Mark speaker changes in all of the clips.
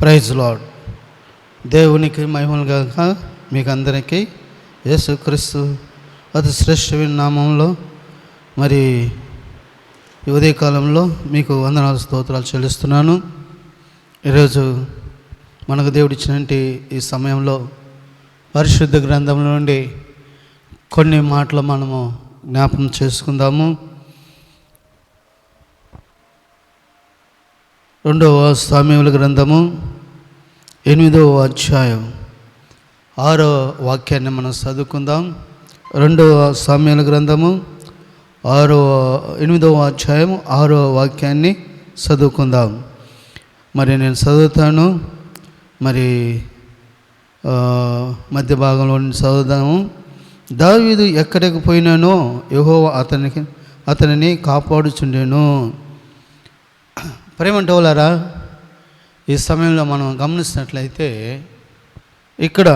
Speaker 1: Praise lord. దేవునికి మహిమలు మీకు అందరికీ యేసుక్రీస్తు అతి శ్రేష్టమైన నామంలో మరి ఈ ఉదయకాలంలో మీకు వందనాలు స్తోత్రాలు చెల్లిస్తున్నాను. ఈరోజు మనకు దేవుడిచ్చిన ఈ సమయంలో పరిశుద్ధ గ్రంథం నుండి కొన్ని మాటలు మనము జ్ఞాపకం చేసుకుందాము. రెండవ సామ్యముల గ్రంథము ఎనిమిదవ అధ్యాయం. ఆరో వాక్యాన్ని మనం చదువుకుందాం. రెండవ సామ్యాల గ్రంథము ఆరో ఎనిమిదవ అధ్యాయం ఆరో వాక్యాన్ని చదువుకుందాం. మరి నేను చదువుతాను. మరి మధ్య భాగంలో చదువుతాము చదువుదాము. దావీదు ఎక్కడికి పోయినానో యహో అతనికి అతనిని కాపాడుచుండేను. ప్రేమంటోలారా ఈ సమయంలో మనం గమనిస్తున్నట్లయితే ఇక్కడ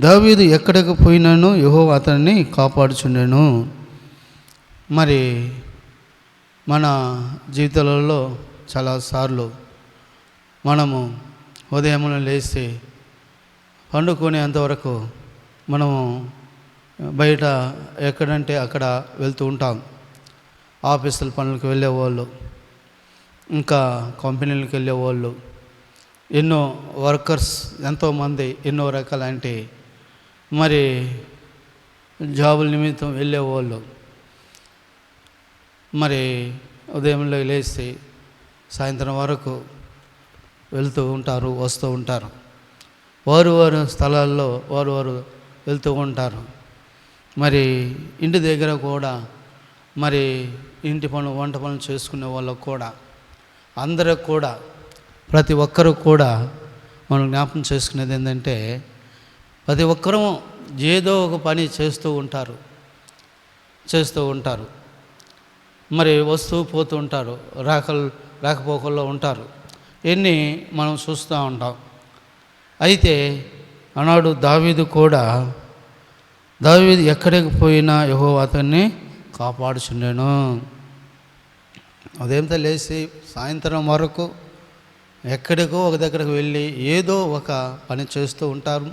Speaker 1: దావీదు ఎక్కడికి పోయినాను యహో అతన్ని కాపాడుచుండెను. మరి మన జీవితాలలో చాలాసార్లు మనము ఉదయం లేచి పండుకునేంతవరకు మనము బయట ఎక్కడంటే అక్కడ వెళ్తూ ఉంటాం. ఆఫీసుల పనులకు వెళ్ళేవాళ్ళు. ఇంకా కంపెనీలకు వెళ్ళే వాళ్ళు ఎన్నో వర్కర్స్ ఎంతోమంది ఎన్నో రకాలంటే మరి జాబుల నిమిత్తం వెళ్ళేవాళ్ళు మరి ఉదయంలో లేచి సాయంత్రం వరకు వెళ్తూ ఉంటారు వస్తూ ఉంటారు. వారు వారు స్థలాల్లో వారు వారు వెళ్తూ ఉంటారు. మరి ఇంటి దగ్గర కూడా మరి ఇంటి పనులు వంట పనులు చేసుకునే వాళ్ళకు కూడా అందరూ కూడా ప్రతి ఒక్కరు కూడా మనం జ్ఞాపకం చేసుకునేది ఏంటంటే ప్రతి ఒక్కరూ ఏదో ఒక పని చేస్తూ ఉంటారు చేస్తూ ఉంటారు. మరి వస్తూ పోతూ ఉంటారు రాకలు రాకపోకల్లో ఉంటారు. ఎన్ని మనం చూస్తూ ఉంటాం. అయితే ఆనాడు దావీదు కూడా దావీదు ఎక్కడికి పోయినా యహో అతన్ని కాపాడుచుండెను. ఉదయంతో లేచి సాయంత్రం వరకు ఎక్కడికో ఒక దగ్గరకు వెళ్ళి ఏదో ఒక పని చేస్తూ ఉంటారు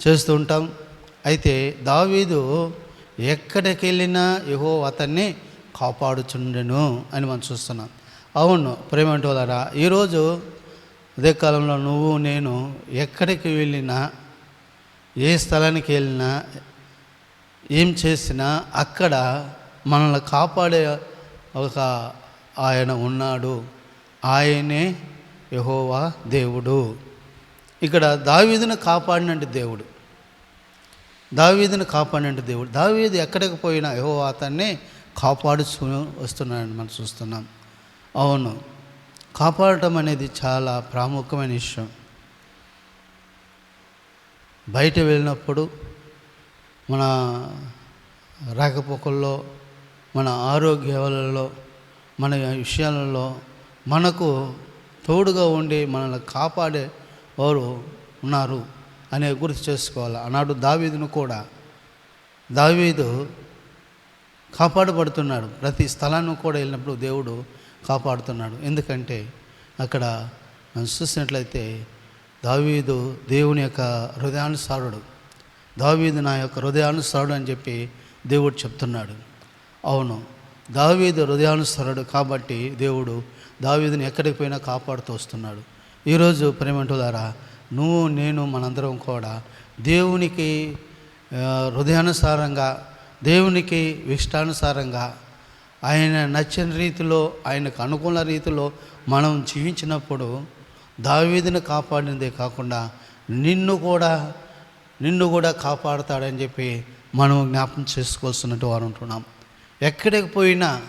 Speaker 1: చేస్తూ ఉంటాం. అయితే దావీదు ఎక్కడికి వెళ్ళినా యహో అతన్ని కాపాడుచుండెను అని మనం చూస్తున్నాం. అవును ప్రేమంటోలారా ఈరోజు అదే కాలంలో నువ్వు నేను ఎక్కడికి వెళ్ళినా ఏ స్థలానికి వెళ్ళినా ఏం చేసినా అక్కడ మనల్ని కాపాడే ఒక ఆయన ఉన్నాడు. ఆయనే యహోవా దేవుడు. ఇక్కడ దావీదును కాపాడినంటి దేవుడు. దావీదును కాపాడినంటి దేవుడు. దావీదు ఎక్కడికి పోయినా యహోవా అతన్ని కాపాడుచు వస్తున్నాడని మనం చూస్తున్నాం. అవును కాపాడటం అనేది చాలా ప్రాముఖ్యమైన విషయం. బయట వెళ్ళినప్పుడు మన రాకపోకల్లో మన ఆరోగ్యాలలో మన విషయాలలో మనకు తోడుగా ఉండి మనల్ని కాపాడే వారు ఉన్నారు అనే గుర్తు చేసుకోవాలి. ఆనాడు దావీదును కూడా. దావీదు కాపాడబడుతున్నాడు. ప్రతి స్థలాన్ని కూడా వెళ్ళినప్పుడు దేవుడు కాపాడుతున్నాడు. ఎందుకంటే అక్కడ మనం చూసినట్లయితే దావీదు దేవుని యొక్క హృదయానుసారుడు. దావీదు నా యొక్క హృదయానుసారుడు అని చెప్పి దేవుడు చెప్తున్నాడు. అవును. దావీదు హృదయానుసారుడు కాబట్టి దేవుడు దావీదుని ఎక్కడికి పోయినా కాపాడుతూ వస్తున్నాడు. ఈరోజు ప్రేమంటులారా నువ్వు నేను మనందరం కూడా దేవునికి హృదయానుసారంగా దేవునికి ఇష్టానుసారంగా ఆయన నచ్చిన రీతిలో ఆయనకు అనుకూల రీతిలో మనం జీవించినప్పుడు దావీదిని కాపాడినదే కాకుండా నిన్ను కూడా నిన్ను కూడా కాపాడుతాడని చెప్పి మనం జ్ఞాపం చేసుకోవాల్సినట్టు వారు ఉంటున్నాం ఎక్కడికి పోయినా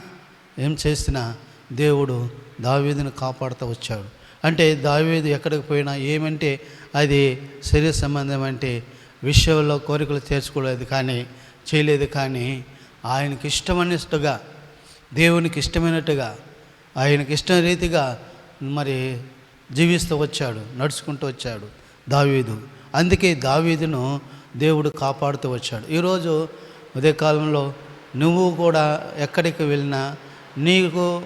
Speaker 1: ఏం చేసినా దేవుడు దావీదుని కాపాడుతూ వచ్చాడు. అంటే దావీదు ఎక్కడికి పోయినా ఏమంటే అది శరీర సంబంధం అంటే విషయంలో కోరికలు తీర్చుకోలేదు కానీ చేయలేదు కానీ ఆయనకి ఇష్టమైనట్టుగా దేవునికి ఇష్టమైనట్టుగా ఆయనకి ఇష్టం రీతిగా మరి జీవిస్తూ వచ్చాడు నడుచుకుంటూ వచ్చాడు దావీదు. అందుకే దావీదును దేవుడు కాపాడుతూ వచ్చాడు. ఈరోజు ఉదయకాలంలో నువ్వు కూడా ఎక్కడికి వెళ్ళినా నీకు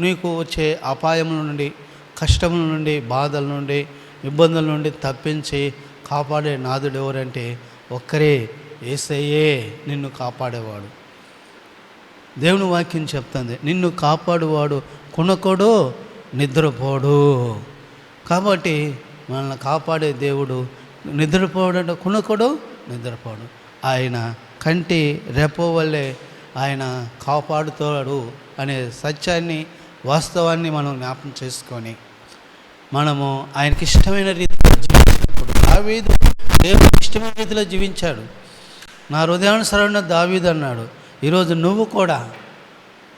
Speaker 1: నీకు వచ్చే అపాయముల నుండి కష్టముల నుండి బాధల నుండి ఇబ్బందుల నుండి తప్పించి కాపాడే నాదుడు ఎవరంటే ఒక్కరే ఏసయ్యే నిన్ను కాపాడేవాడు. దేవుని వాక్యం చెప్తుంది నిన్ను కాపాడువాడు కొనకోడు నిద్రపోడు. కాబట్టి మనల్ని కాపాడే దేవుడు నిద్రపోవడం కొనకోడు నిద్రపోడు. ఆయన కంటి రెపో వల్లే ఆయన కాపాడుతాడు అనే సత్యాన్ని వాస్తవాన్ని మనం జ్ఞాపకం చేసుకొని మనము ఆయనకి ఇష్టమైన రీతిలో జీవించినప్పుడు దావీదు దేవుడికి ఇష్టమైన రీతిలో జీవించాడు. నా హృదయానుసరణ దావీదు అన్నాడు ఈరోజు నువ్వు కూడా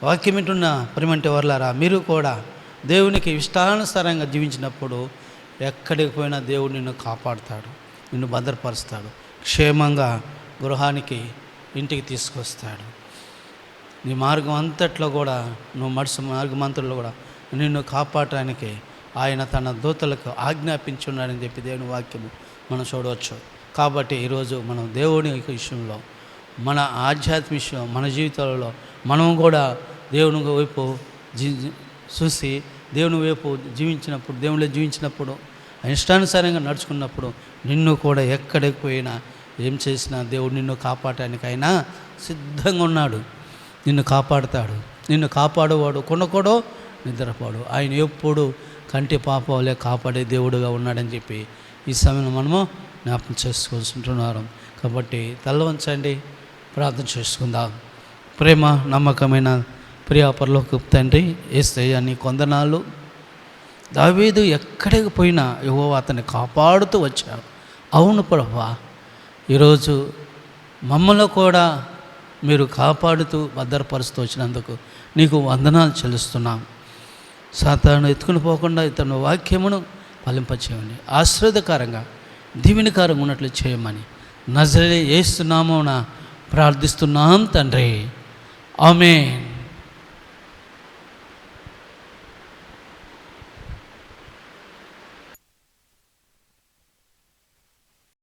Speaker 1: వాక్యం వింటున్న పరిమంటి వర్లారా మీరు కూడా దేవునికి ఇష్టానుసారంగా జీవించినప్పుడు ఎక్కడికి పోయినా దేవుడు నిన్ను కాపాడుతాడు నిన్ను భద్రపరుస్తాడు. క్షేమంగా గృహానికి ఇంటికి తీసుకొస్తాడు. నీ మార్గం అంతట్లో కూడా నువ్వు మడుసు మార్గమంతట్లో కూడా నిన్ను కాపాడటానికి ఆయన తన దూతలకు ఆజ్ఞాపించున్నాడని చెప్పి దేవుని వాక్యము మనం చూడవచ్చు. కాబట్టి ఈరోజు మనం దేవుని యొక్క విషయంలో మన ఆధ్యాత్మిక విషయం మన జీవితాలలో మనం కూడా దేవుని వైపు జీ చూసి దేవుని వైపు జీవించినప్పుడు దేవునిలో జీవించినప్పుడు ఇష్టానుసారంగా నడుచుకున్నప్పుడు నిన్ను కూడా ఎక్కడికి పోయినా ఏం చేసినా దేవుడు నిన్ను కాపాడటానికైనా సిద్ధంగా ఉన్నాడు. నిన్ను కాపాడుతాడు. నిన్ను కాపాడువాడు కొనకూడో నిద్రపోడు. ఆయన ఎప్పుడు కంటి పాప కాపాడే దేవుడుగా ఉన్నాడని చెప్పి ఈ సమయంలో మనము జ్ఞాపకం చేసుకోవాల్సింటున్నారు కాబట్టి తల్లవంచండి ప్రార్థన చేసుకుందాం. ప్రేమ నమ్మకమైన ప్రియాపరలోకి తండ్రి ఏసయ్య నీ కొందనాలు. దావీదు ఎక్కడికి పోయినా యువ అతన్ని కాపాడుతూ వచ్చాడు. అవును ప్రభా ఈరోజు మమ్మల్ని కూడా మీరు కాపాడుతూ భద్రపరుస్తూ వచ్చినందుకు నీకు వందనాలు చెల్లిస్తున్నాం. సాతాను ఎత్తుకుని పోకుండా ఇతను వాక్యమును ఫలింపచేయండి. ఆశ్రదకరంగా దీవెనకారంగా ఉన్నట్లు చేయమని నజరే ఏస్తున్నామోన ప్రార్థిస్తున్నాం తండ్రి. ఆమెన్.